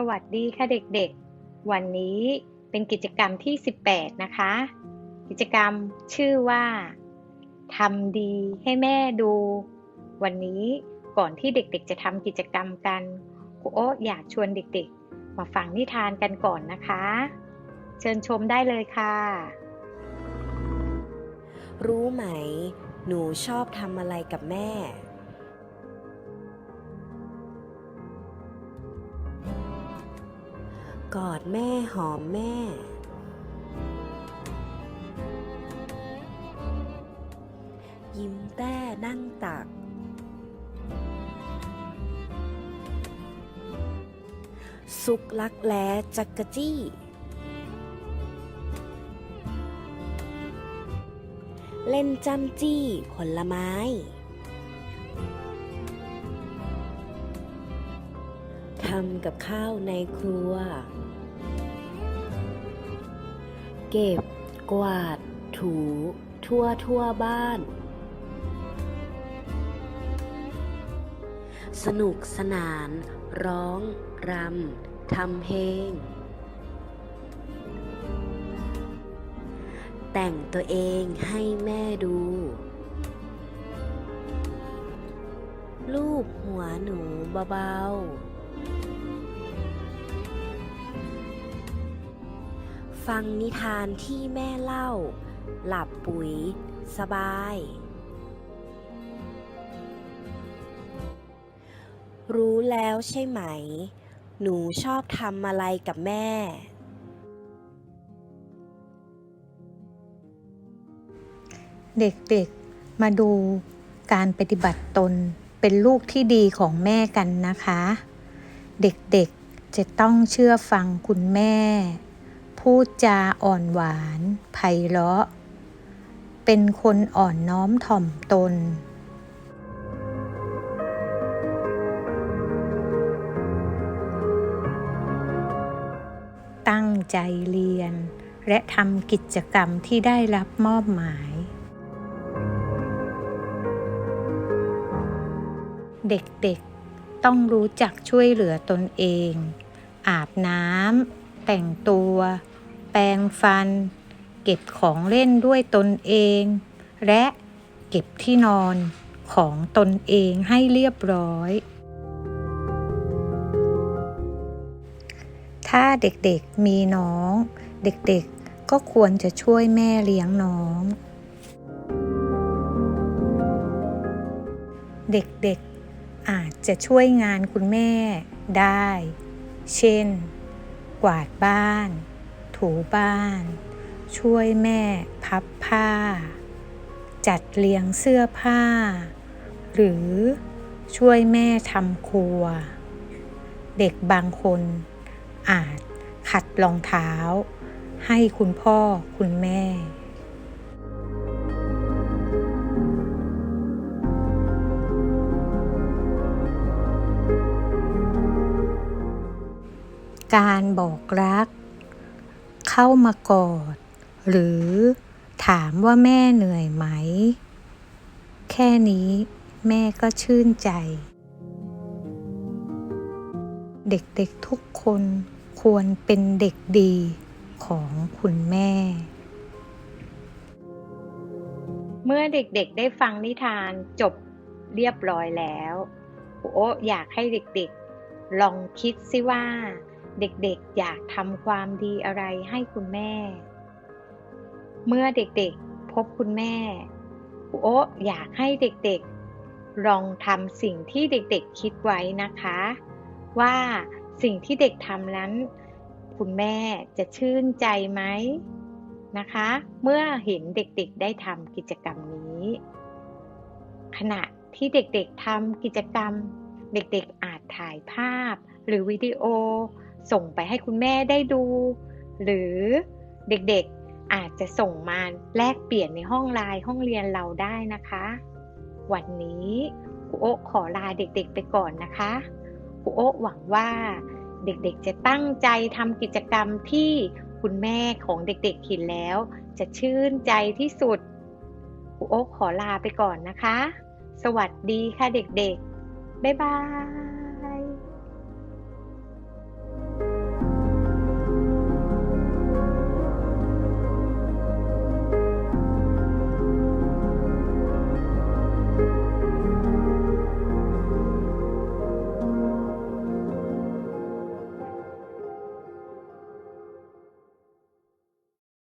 สวัสดีค่ะเด็กๆ วันนี้เป็นกิจกรรมที่ 18 นะคะ กิจกรรมชื่อว่าทำดีให้แม่ดู วันนี้ก่อนที่เด็กๆ จะทำกิจกรรมกันครูโอ๊อยากชวนเด็กๆ มาฟังนิทานกันก่อนนะคะ เชิญชมได้เลยค่ะ รู้ไหม หนูชอบทำอะไรกับแม่ กอดแม่หอมแม่ ยิ้มแต้นั่งตัก สุกลักแร้จักกะจี้ เล่นจำจี้ผลไม้ำกับข้าวในครัว เก็บ กวาด ถู ทั่วทั่วบ้าน สนุกสนาน ร้อง รำ ทำเพลง แต่งตัวเองให้แม่ดูลูบหัวหนูเบาๆ ฟังนิทานที่แม่เล่า หลับปุ๋ย สบาย รู้แล้วใช่ไหม หนูชอบทำอะไรกับแม่ เด็กๆ มาดูการปฏิบัติตนเป็นลูกที่ดีของแม่กันนะคะ เด็กๆจะต้องเชื่อฟังคุณแม่ พูดจาอ่อนหวานไพเราะ เป็นคนอ่อนน้อมถ่อมตนตั้งใจเรียน และทำกิจกรรมที่ได้รับมอบหมาย เด็กๆ ต้องรู้จักช่วยเหลือตนเอง อาบน้ำแต่งตัว แปรงฟัน เก็บของเล่นด้วยตนเอง และเก็บที่นอนของตนเองให้เรียบร้อย ถ้าเด็กๆมีน้อง เด็กๆก็ควรจะช่วยแม่เลี้ยงน้อง เด็กๆ อาจจะช่วยงานคุณแม่ได้ เช่น กวาดบ้าน ถูบ้าน ช่วยแม่พับผ้า จัดเรียงเสื้อผ้า หรือช่วยแม่ทำครัว เด็กบางคนอาจขัดรองเท้า ให้คุณพ่อคุณแม่ การบอกรัก เข้ามากอด หรือถามว่าแม่เหนื่อยไหม แค่นี้แม่ก็ชื่นใจ เด็กๆทุกคนควรเป็นเด็กดีของคุณแม่ เมื่อเด็กๆได้ฟังนิทานจบเรียบร้อยแล้วโอะอยากให้เด็กๆ ลองคิดซิว่า เด็กๆอยากทำความดีอะไรให้คุณแม่ เมื่อเด็กๆพบคุณแม่ครูโอะอยากให้เด็กๆ ลองทำสิ่งที่เด็กๆคิดไว้นะคะ ว่าสิ่งที่เด็กทำนั้น คุณแม่จะชื่นใจไหมนะคะ เมื่อเห็นเด็กๆได้ทำกิจกรรมนี้ ขณะที่เด็กๆทำกิจกรรม เด็กๆอาจถ่ายภาพหรือวิดีโอ ส่งไปให้คุณแม่ได้ดู หรือเด็กๆอาจจะส่งมาแลกเปลี่ยนในห้องไลน์ห้องเรียนเราได้นะคะ วันนี้ครูโอขอลาเด็กๆไปก่อนนะคะครูโอหวังว่าเด็กๆจะตั้งใจทำกิจกรรมที่คุณแม่ของเด็กๆเห็นแล้ว จะชื่นใจที่สุดครูโอขอลาไปก่อนนะคะ สวัสดีค่ะเด็กๆ บ๊ายบาย